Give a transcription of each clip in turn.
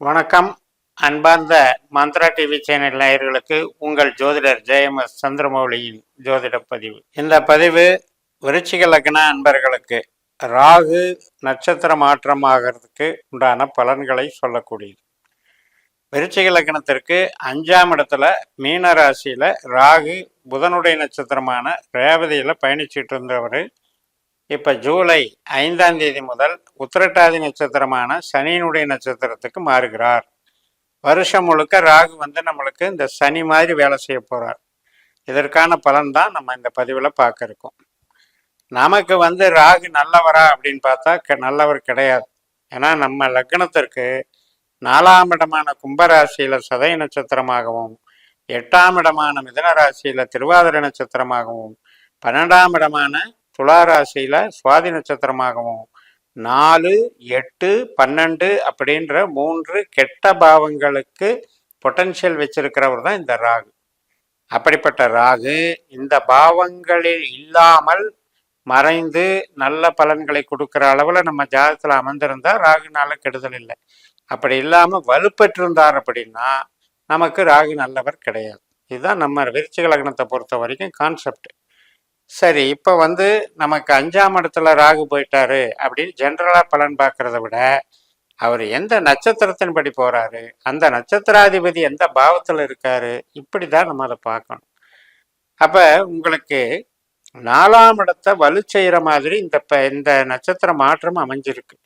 வணக்கம். அன்பார்ந்த Mantra TV channel நேயர்களுக்கு உங்கள் ஜோதிடர் ஜெயமஸ் சந்திரமௌலியின் ஜோதிட பதிவு. இந்த பதிவு விருச்சிக லக்ன அன்பர்களுக்கு ராகு நட்சத்திர மாற்றம் ஆகிறதுக்கு உண்டான பலன்களை சொல்லக்கூடியது. விருச்சிக லக்னத்திற்கு அஞ்சாம் இடத்துல மீன ராசியில ராகு புதனுடைய நட்சத்திரமான ரேவதியில் பயணிச்சிட்டு இருந்தவர் இப்போ ஜூலை ஐந்தாம் தேதி முதல் உத்திரட்டாதி நட்சத்திரமான சனியினுடைய நட்சத்திரத்துக்கு மாறுகிறார். வருஷம் முழுக்க ராகு வந்து நம்மளுக்கு இந்த சனி மாதிரி வேலை செய்ய போகிறார் இதற்கான பலன் தான் நம்ம இந்த பதிவில் பார்க்க இருக்கோம். நமக்கு வந்து ராகு நல்லவரா அப்படின்னு பார்த்தா க- நல்லவர் கிடையாது. ஏன்னா நம்ம லக்னத்திற்கு நாலாம் இடமான கும்பராசியில் சதய நட்சத்திரமாகவும் எட்டாம் இடமான மிதன ராசியில் திருவாதிரை நட்சத்திரமாகவும் பன்னெண்டாம் இடமான துளாராசியில் சுவாதி நட்சத்திரமாகவும் நாலு எட்டு பன்னெண்டு அப்படின்ற மூன்று கெட்ட பாவங்களுக்கு பொட்டன்ஷியல் வச்சிருக்கிறவர் தான் இந்த ராகு. அப்படிப்பட்ட ராகு இந்த பாவங்களில் இல்லாமல் மறைந்து நல்ல பலன்களை கொடுக்குற அளவில் நம்ம ஜாதகத்தில் அமர்ந்திருந்தால் ராகுனால கெடுதல் இல்லை. அப்படி இல்லாமல் வலுப்பெற்றிருந்தார் அப்படின்னா நமக்கு ராகு நல்லவர் கிடையாது. இதுதான் நம்ம விருச்சிக லக்னத்தை பொறுத்த வரைக்கும் கான்செப்ட் சரி இப்போ வந்து நமக்கு அஞ்சாம் இடத்துல ராகு போயிட்டாரு அப்படின்னு ஜென்ரலாக பலன் பார்க்கறத விட அவர் எந்த நட்சத்திரத்தின்படி போறாரு? அந்த நட்சத்திராதிபதி எந்த பாவத்தில் இருக்காரு? இப்படி தான் நம்ம அதை பார்க்கணும். அப்போ உங்களுக்கு நாலாம் இடத்தை வலு செய்கிற மாதிரி இந்த இந்த நட்சத்திர மாற்றம் அமைஞ்சிருக்கு.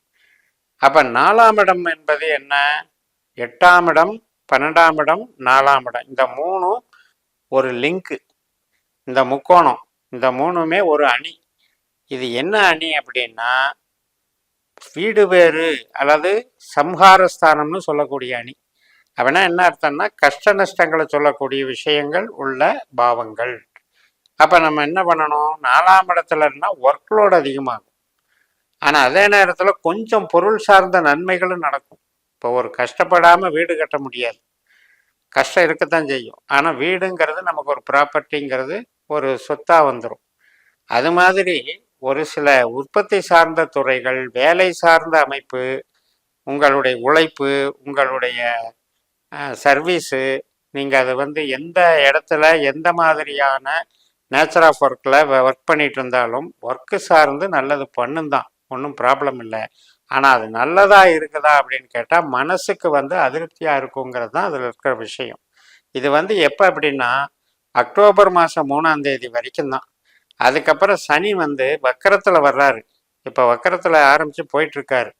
அப்போ நாலாம் இடம் என்பது என்ன? எட்டாம் இடம் பன்னெண்டாம் இடம் நாலாம் இடம். இந்த மூணும் ஒரு லிங்க் இந்த முக்கோணம். இந்த மூணுமே ஒரு அணி. இது என்ன அணி அப்படின்னா வீடு பேரு அல்லது சம்ஹாரஸ்தானம்னு சொல்லக்கூடிய அணி. அப்படின்னா என்ன அர்த்தம்னா கஷ்ட நஷ்டங்களை சொல்லக்கூடிய விஷயங்கள் உள்ள பாவங்கள். அப்போ நம்ம என்ன பண்ணணும்? நாலாம் இடத்துல இருந்தால் ஒர்க்லோடு அதிகமாகும். ஆனால் அதே நேரத்தில் கொஞ்சம் பொருள் சார்ந்த நன்மைகளும் நடக்கும். இப்போ ஒரு கஷ்டப்படாமல் வீடு கட்ட முடியாது. கஷ்டம் இருக்கத்தான் செய்யும். ஆனால் வீடுங்கிறது நமக்கு ஒரு ப்ராப்பர்ட்டிங்கிறது ஒரு சொத்தாக வந்துடும் அது மாதிரி ஒரு சில உற்பத்தி சார்ந்த துறைகள் வேலை சார்ந்த அமைப்பு உங்களுடைய உழைப்பு உங்களுடைய சர்வீஸு நீங்கள் அது வந்து எந்த இடத்துல எந்த மாதிரியான நேச்சர் ஆஃப் ஒர்க்கில் ஒர்க் பண்ணிட்டு இருந்தாலும் ஒர்க்கு சார்ந்து நல்லது பண்ணும் தான் ஒன்றும் ப்ராப்ளம் இல்லை. ஆனால் அது நல்லதாக இருக்குதா அப்படின்னு கேட்டால் மனசுக்கு வந்து அதிருப்தியாக இருக்குங்கிறது தான் அதில் இருக்கிற விஷயம். இது வந்து எப்போ அப்படின்னா அக்டோபர் மாதம் மூணாம் தேதி வரைக்கும் தான். அதுக்கப்புறம் சனி வந்து வக்கரத்தில் வர்றாரு. இப்போ வக்கரத்தில் ஆரம்பித்து போயிட்டுருக்காரு.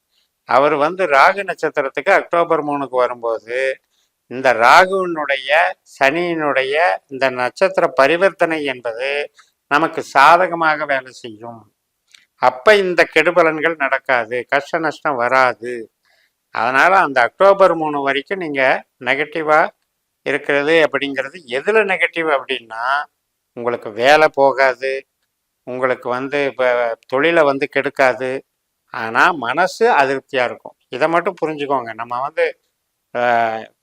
அவர் வந்து ராகு நட்சத்திரத்துக்கு அக்டோபர் மூணுக்கு வரும்போது இந்த ராகுவினுடைய சனியினுடைய இந்த நட்சத்திர பரிவர்த்தனை என்பது நமக்கு சாதகமாக வேலை செய்யும். அப்போ இந்த கெடுபலன்கள் நடக்காது. கஷ்ட நஷ்டம் வராது. அதனால் அந்த அக்டோபர் மூணு வரைக்கும் நீங்கள் நெகட்டிவாக இருக்கிறது அப்படிங்கிறது எதில் நெகட்டிவ் அப்படின்னா உங்களுக்கு வேலை போகாது உங்களுக்கு வந்து இப்போ தொழிலை வந்து கெடுக்காது. ஆனால் மனசு அதிருப்தியாக இருக்கும். இதை மட்டும் புரிஞ்சுக்கோங்க. நம்ம வந்து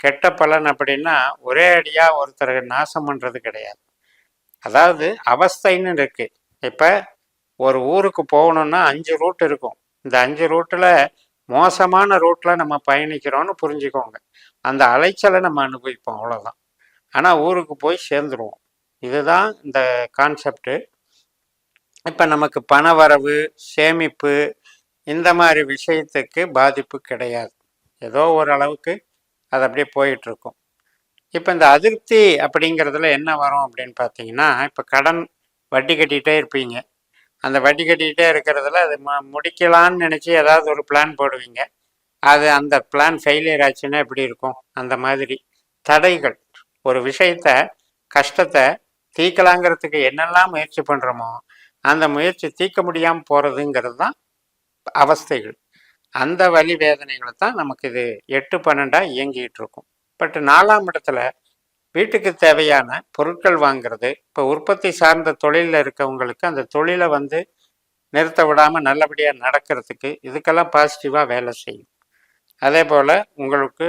கெட்ட பலன் அப்படின்னா ஒரே அடியாக ஒருத்தருக்கு நாசம் பண்ணுறது கிடையாது. அதாவது அவஸ்தைன்னு இருக்குது இப்போ ஒரு ஊருக்கு போகணுன்னா அஞ்சு ரூட் இருக்கும். இந்த அஞ்சு ரூட்டில் மோசமான ரூட்டில் நம்ம பயணிக்கிறோம்னு புரிஞ்சுக்கோங்க. அந்த அலைச்சலை நம்ம அனுபவிப்போம் அவ்வளோதான் ஆனால் ஊருக்கு போய் சேர்ந்துருவோம். இதுதான் இந்த கான்செப்டு இப்போ நமக்கு பண வரவு சேமிப்பு இந்த மாதிரி விஷயத்துக்கு பாதிப்பு கிடையாது. ஏதோ ஓரளவுக்கு அது அப்படியே போயிட்டுருக்கும். இப்போ இந்த அதிருப்தி அப்படிங்கிறதுல என்ன வரும் அப்படின்னு பார்த்தீங்கன்னா இப்போ கடன் வட்டி கட்டிகிட்டே இருப்பீங்க. அந்த வட்டி கட்டிக்கிட்டே இருக்கிறதுல அது ம முடிக்கலான்னு நினச்சி ஏதாவது ஒரு பிளான் போடுவீங்க. அது அந்த பிளான் ஃபெயிலியர் ஆச்சுன்னா எப்படி இருக்கும்? அந்த மாதிரி தடைகள். ஒரு விஷயத்த கஷ்டத்தை தீர்க்கலாங்கிறதுக்கு என்னெல்லாம் முயற்சி பண்ணுறோமோ அந்த முயற்சி தீர்க்க முடியாமல் போகிறதுங்கிறது தான் அவஸ்தைகள். அந்த வலி வேதனைகளை தான் நமக்கு இது எட்டு பன்னெண்டாக இயங்கிட்டு இருக்கும். பட் நாலாம் இடத்துல வீட்டுக்கு தேவையான பொருட்கள் வாங்கிறது இப்போ உற்பத்தி சார்ந்த தொழிலில் இருக்கவங்களுக்கு அந்த தொழிலை வந்து நிறுத்த விடாமல் நல்லபடியாக நடக்கிறதுக்கு இதுக்கெல்லாம் பாசிட்டிவாக வேலை செய்யும். அதே போல் உங்களுக்கு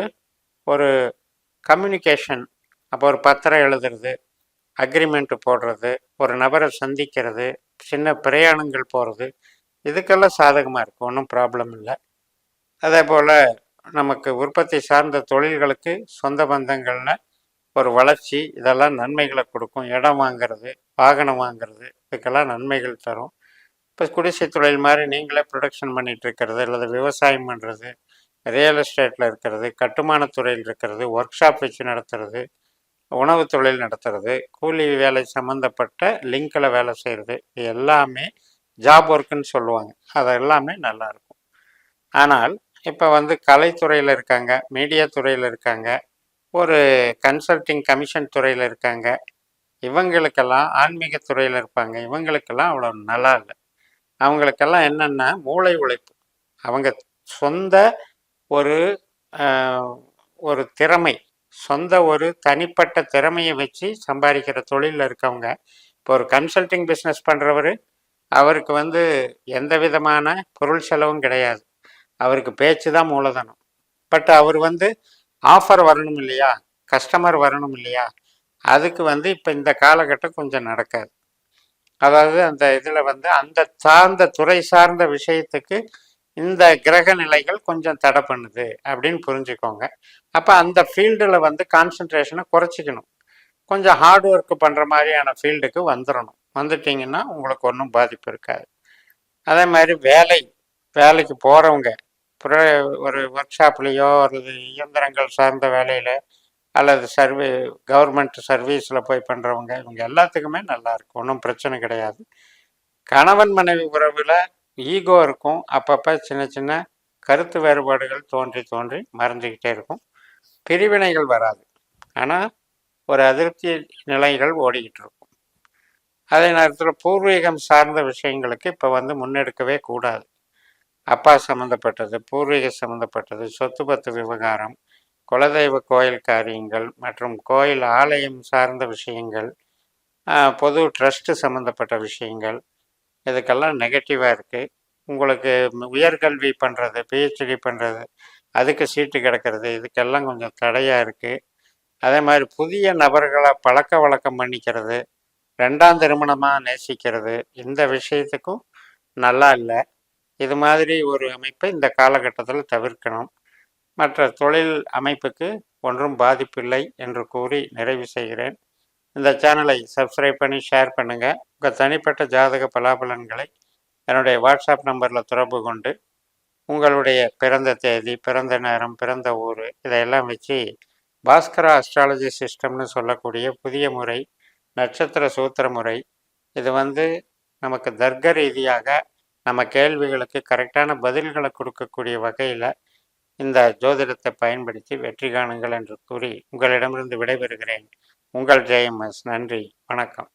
ஒரு கம்யூனிகேஷன் அப்போ ஒரு பத்திரம் எழுதுறது அக்ரிமெண்ட் போடுறது ஒரு நபரை சந்திக்கிறது சின்ன பிரயாணங்கள் போகிறது இதுக்கெல்லாம் சாதகமாக இருக்கும் ஒன்றும் ப்ராப்ளம் இல்லை. அதே போல் நமக்கு உற்பத்தி சார்ந்த தொழில்களுக்கு சொந்த பந்தங்களில் ஒரு வளர்ச்சி இதெல்லாம் நன்மைகளை கொடுக்கும். இடம் வாங்குறது வாகனம் வாங்குறது இதுக்கெல்லாம் நன்மைகள் தரும். இப்போ குடிசை தொழில் மாதிரி நீங்களே ப்ரொடக்ஷன் பண்ணிகிட்டு இருக்கிறது அல்லது விவசாயம் பண்ணுறது ரியல் எஸ்டேட்டில் இருக்கிறது கட்டுமான துறையில் இருக்கிறது ஒர்க் ஷாப் வச்சு நடத்துறது உணவு தொழில் நடத்துறது கூலி வேலை சம்மந்தப்பட்ட லிங்கில் வேலை செய்கிறது இது எல்லாமே ஜாப் ஒர்க்குன்னு சொல்லுவாங்க. அது எல்லாமே நல்லாயிருக்கும் ஆனால் இப்போ வந்து கலைத்துறையில் இருக்காங்க மீடியா துறையில் இருக்காங்க ஒரு கன்சல்டிங் கமிஷன் துறையில் இருக்காங்க இவங்களுக்கெல்லாம் ஆன்மீக துறையில் இருப்பாங்க இவங்களுக்கெல்லாம் அவ்வளோ நல்லா இல்லை. அவங்களுக்கெல்லாம் என்னென்னா மூளை உழைப்பு. அவங்க சொந்த ஒரு ஒரு திறமை சொந்த ஒரு தனிப்பட்ட திறமையை வச்சு சம்பாதிக்கிற தொழிலில் இருக்கவங்க. இப்போ ஒரு கன்சல்டிங் பிஸ்னஸ் பண்ணுறவர் அவருக்கு வந்து எந்த விதமான பொருள் செலவும் கிடையாது. அவருக்கு பேச்சு தான் மூலதனம். பட் அவர் வந்து ஆஃபர் வரணும் இல்லையா? கஸ்டமர் வரணும் இல்லையா? அதுக்கு வந்து இப்போ இந்த காலகட்டம் கொஞ்சம் நடக்காது. அதாவது அந்த இதில் வந்து அந்த சார்ந்த துறை சார்ந்த விஷயத்துக்கு இந்த கிரக நிலைகள் கொஞ்சம் தடை பண்ணுது அப்படின்னு புரிஞ்சுக்கோங்க. அப்போ அந்த ஃபீல்டில் வந்து கான்சன்ட்ரேஷனை குறைச்சிக்கணும். கொஞ்சம் ஹார்ட் ஒர்க் பண்ணுற மாதிரியான ஃபீல்டுக்கு வந்துடணும் வந்துட்டிங்கன்னா உங்களுக்கு ஒன்றும் பாதிப்பு இருக்காது. அதே மாதிரி வேலை வேலைக்கு போகிறவங்க ஒரு ஒர்க் ஷாப்லேயோ அல்லது இயந்திரங்கள் சார்ந்த வேலையில் அல்லது சர்வீ கவர்மெண்ட் சர்வீஸில் போய் பண்ணுறவங்க இவங்க எல்லாத்துக்குமே நல்லாயிருக்கும் ஒன்றும் பிரச்சனை கிடையாது. கணவன் மனைவி உறவில் ஈகோ இருக்கும். அப்பப்போ சின்ன சின்ன கருத்து வேறுபாடுகள் தோன்றி தோன்றி மறைஞ்சிக்கிட்டே இருக்கும். பிரிவினைகள் வராது. ஆனால் ஒரு அதிருப்தி நிலைகள் ஓடிக்கிட்டு இருக்கும். அதே நேரத்தில் பூர்வீகம் சார்ந்த விஷயங்களுக்கு இப்போ வந்து முன்னெடுக்கவே கூடாது. அப்பா சம்மந்தப்பட்டது பூர்வீக சம்மந்தப்பட்டது சொத்து பத்து விவகாரம் குலதெய்வ கோயில் காரியங்கள் மற்றும் கோயில் ஆலயம் சார்ந்த விஷயங்கள் பொது ட்ரஸ்ட்டு சம்மந்தப்பட்ட விஷயங்கள் இதுக்கெல்லாம் நெகட்டிவாக இருக்குது உங்களுக்கு உயர்கல்வி பண்ணுறது பிஹெச்டி பண்ணுறது அதுக்கு சீட்டு கிடக்கிறது இதுக்கெல்லாம் கொஞ்சம் தடையாக இருக்குது அதே மாதிரி புதிய நபர்களை பழக்க வழக்கம் பண்ணிக்கிறது ரெண்டாம் திருமணமாக நேசிக்கிறது இந்த விஷயத்துக்கும் நல்லா இல்லை. இது மாதிரி ஒரு அமைப்பை இந்த காலகட்டத்தில் தவிர்க்கணும். மற்ற தொழில் அமைப்புக்கு ஒன்றும் பாதிப்பில்லை என்று கூறி நிறைவு செய்கிறேன். இந்த சேனலை சப்ஸ்கிரைப் பண்ணி ஷேர் பண்ணுங்கள் உங்கள் தனிப்பட்ட ஜாதக பலாபலன்களை என்னுடைய வாட்ஸ்அப் நம்பரில் தொடர்பு கொண்டு உங்களுடைய பிறந்த தேதி பிறந்த நேரம் பிறந்த ஊர் இதையெல்லாம் வச்சு பாஸ்கரா அஸ்ட்ராலஜி சிஸ்டம்னு சொல்லக்கூடிய புதிய முறை நட்சத்திர சூத்திர முறை. இது வந்து நமக்கு தர்க்க ரீதியாக நம்ம கேள்விகளுக்கு கரெக்டான பதில்களை கொடுக்கக்கூடிய வகையில் இந்த ஜோதிடத்தை பயன்படுத்தி வெற்றி காணுங்கள் என்று கூறி உங்களிடமிருந்து விடைபெறுகிறேன். உங்கள் ஜெயம்எஸ் நன்றி. வணக்கம்.